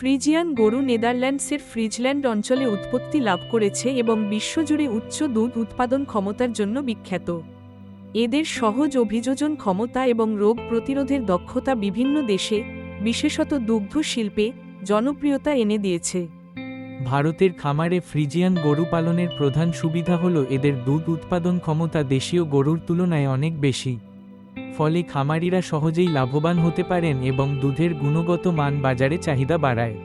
Friesian গরু নেদারল্যান্ডসের Friesland অঞ্চলে উৎপত্তি লাভ করেছে এবং বিশ্বজুড়ে উচ্চ দুধ উৎপাদন ক্ষমতার জন্য বিখ্যাত। এদের সহজ অভিযোজন ক্ষমতা এবং রোগ প্রতিরোধের দক্ষতা বিভিন্ন দেশে, বিশেষত দুগ্ধ শিল্পে, জনপ্রিয়তা এনে দিয়েছে। ভারতের খামারে ফ্রিজিয়ান গরু পালনের প্রধান সুবিধা হল এদের দুধ উৎপাদন ক্ষমতা দেশীয় গরুর তুলনায় অনেক বেশি। ফলে খামারিরা সহজেই লাভবান হতে পারেন এবং দুধের গুণগত মান বাজারে চাহিদা বাড়ায়।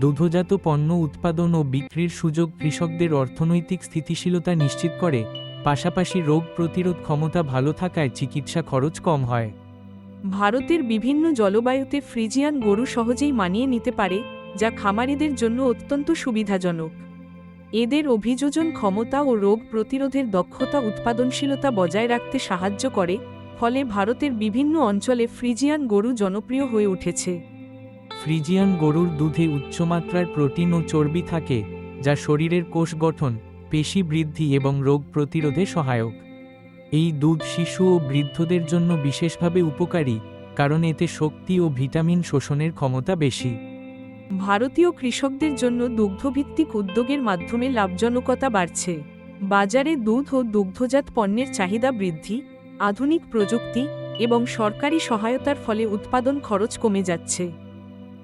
দুধজাত পণ্য উৎপাদন ও বিক্রির সুযোগ কৃষকদের অর্থনৈতিক স্থিতিশীলতা নিশ্চিত করে, পাশাপাশি রোগ প্রতিরোধ ক্ষমতা ভালো থাকায় চিকিৎসা খরচ কম হয়। ভারতের বিভিন্ন জলবায়ুতে ফ্রিজিয়ান গরু সহজেই মানিয়ে নিতে পারে, যা খামারিদের জন্য অত্যন্ত সুবিধাজনক। এদের অভিযোজন ক্ষমতা ও রোগ প্রতিরোধের দক্ষতা, উৎপাদনশীলতা বজায় রাখতে সাহায্য করে ফলে ভারতের বিভিন্ন অঞ্চলে ফ্রিজিয়ান গরু জনপ্রিয় হয়ে উঠেছে। ফ্রিজিয়ান গরুর দুধে উচ্চমাত্রার প্রোটিন ও চর্বি থাকে যা শরীরের কোষ গঠন পেশি বৃদ্ধি এবং রোগ প্রতিরোধে সহায়ক। এই দুধ শিশু ও বৃদ্ধদের জন্য বিশেষভাবে উপকারী কারণ এতে শক্তি ও ভিটামিন শোষণের ক্ষমতা বেশি। ভারতীয় কৃষকদের জন্য দুগ্ধভিত্তিক উদ্যোগের মাধ্যমে লাভজনকতা বাড়ছে। বাজারে দুধ ও দুগ্ধজাত পণ্যের চাহিদা বৃদ্ধি আধুনিক প্রযুক্তি এবং সরকারি সহায়তার ফলে উৎপাদন খরচ কমে যাচ্ছে।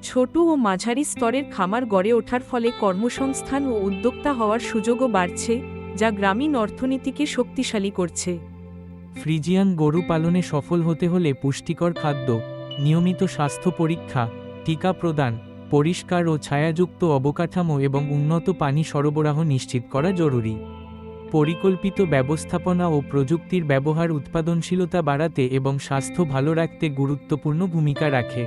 ছোট ও মাঝারি স্তরের খামার গড়ে ওঠার ফলে কর্মসংস্থান ও উদ্যোক্তা হওয়ার সুযোগও বাড়ছে, যা গ্রামীণ অর্থনীতিকে শক্তিশালী করছে। ফ্রিজিয়ান গরু পালনে সফল হতে হলে পুষ্টিকর খাদ্য, নিয়মিত স্বাস্থ্য পরীক্ষা, টিকা প্রদান, পরিষ্কার ও ছায়াযুক্ত অবকাঠামো এবং উন্নত পানি সরবরাহ নিশ্চিত করা জরুরি। পরিকল্পিত ব্যবস্থাপনা ও প্রযুক্তির ব্যবহার উৎপাদনশীলতা বাড়াতে এবং স্বাস্থ্য ভালো রাখতে গুরুত্বপূর্ণ ভূমিকা রাখে।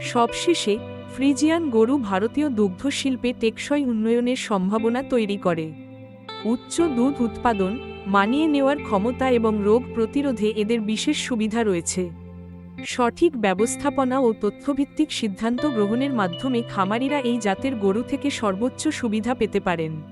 সবশেষে, ফ্রিজিয়ান গরু ভারতীয় দুগ্ধ শিল্পে টেকসই উন্নয়নের সম্ভাবনা তৈরি করে। উচ্চ দুধ উৎপাদন, মানিয়ে নেওয়ার ক্ষমতা এবং রোগ প্রতিরোধে এদের বিশেষ সুবিধা রয়েছে। সঠিক ব্যবস্থাপনা ও তথ্যভিত্তিক সিদ্ধান্ত গ্রহণের মাধ্যমে খামারিরা এই জাতের গরু থেকে সর্বোচ্চ সুবিধা পেতে পারেন।